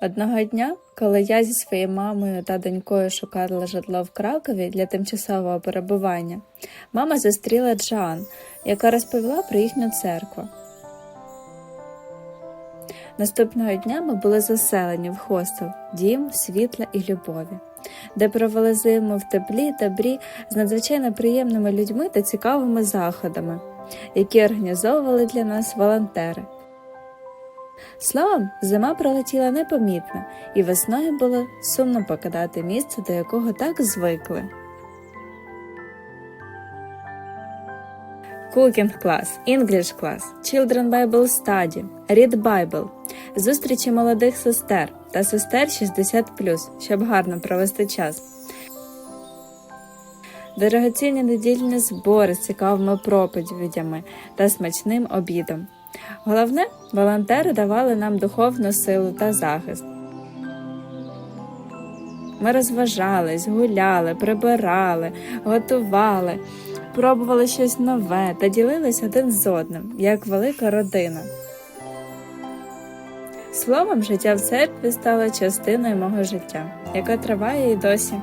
Одного дня, коли я зі своєю мамою та донькою шукала житло в Кракові для тимчасового перебування, мама зустріла Джан, яка розповіла про їхню церкву. Наступного дня ми були заселені в хостел Дім, світла і любові, де провели зиму в теплі та брі з надзвичайно приємними людьми та цікавими заходами, які організовували для нас волонтери. Словом, зима пролетіла непомітно, і весною було сумно покидати місце, до якого так звикли. Cooking клас, English клас, Children Bible Study, Read Bible, зустрічі молодих сестер та сестер 60+, щоб гарно провести час. Дорогоцінні недільні збори з цікавими проповідями та смачним обідом. Головне, волонтери давали нам духовну силу та захист. Ми розважались, гуляли, прибирали, готували, пробували щось нове та ділились один з одним, як велика родина. Словом, життя в церкві стало частиною мого життя, яка триває і досі.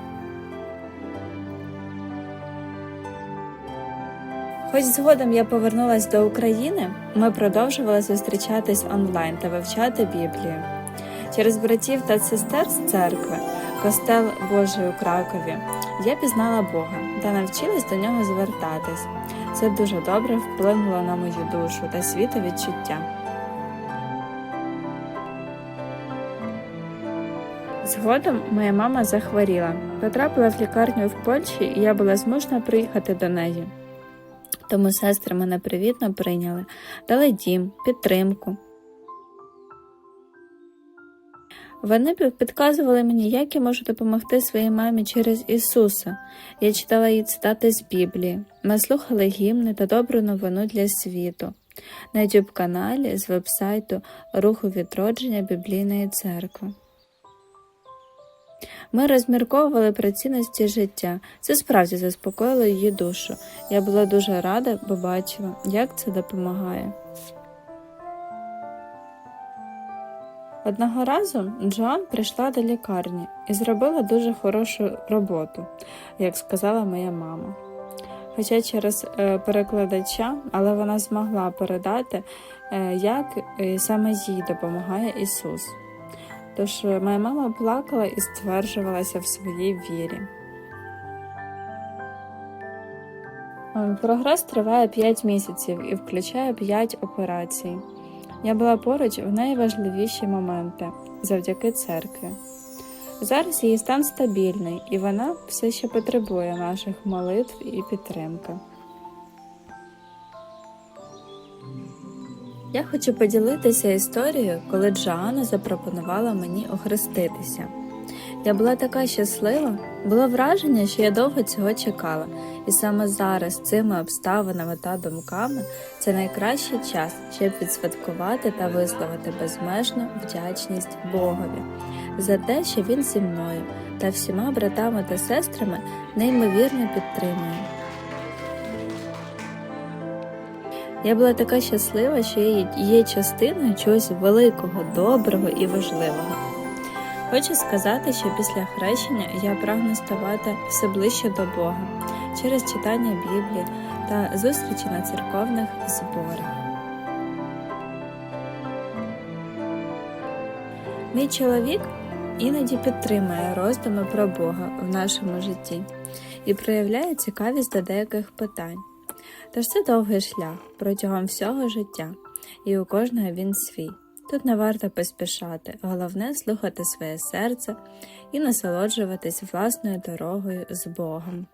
Хоч згодом я повернулася до України, ми продовжували зустрічатись онлайн та вивчати Біблію. Через братів та сестер з церкви, костел Божий у Кракові, я пізнала Бога та навчилась до нього звертатись. Це дуже добре вплинуло на мою душу та світовідчуття. Згодом моя мама захворіла, потрапила в лікарню в Польщі, і я була змушена приїхати до неї. Тому сестри мене привітно прийняли, дали дім, підтримку. Вони підказували мені, як я можу допомогти своїй мамі через Ісуса. Я читала їй цитати з Біблії. Ми слухали гімни та добру новину для світу на youtube каналі з вебсайту Руху відродження Біблійної церкви. Ми розмірковували про цінності життя. Це справді заспокоїло її душу. Я була дуже рада, бо бачила, як це допомагає. Одного разу Джоан прийшла до лікарні і зробила дуже хорошу роботу, як сказала моя мама. Хоча через е, перекладача, але вона змогла передати, е, як е, саме їй допомагає Ісус. Тож е, моя мама плакала і стверджувалася в своїй вірі. Е, Прогрес триває 5 місяців і включає 5 операцій. Я була поруч в найважливіші моменти завдяки церкві. Зараз її стан стабільний, і вона все ще потребує наших молитв і підтримки. Я хочу поділитися історією, коли Джоанна запропонувала мені охреститися. Я була така щаслива, було враження, що я довго цього чекала, і саме зараз цими обставинами та думками це найкращий час, щоб відсвяткувати та висловити безмежну вдячність Богові за те, що він зі мною та всіма братами та сестрами неймовірно підтримує. Я була така щаслива, що я є частиною чогось великого, доброго і важливого. Хочу сказати, що після хрещення я прагну ставати все ближче до Бога через читання Біблії та зустрічі на церковних зборах. Мій чоловік іноді підтримує роздуми про Бога в нашому житті і проявляє цікавість до деяких питань. Тож це довгий шлях протягом всього життя, і у кожного він свій. Тут не варто поспішати, головне слухати своє серце і насолоджуватись власною дорогою з Богом.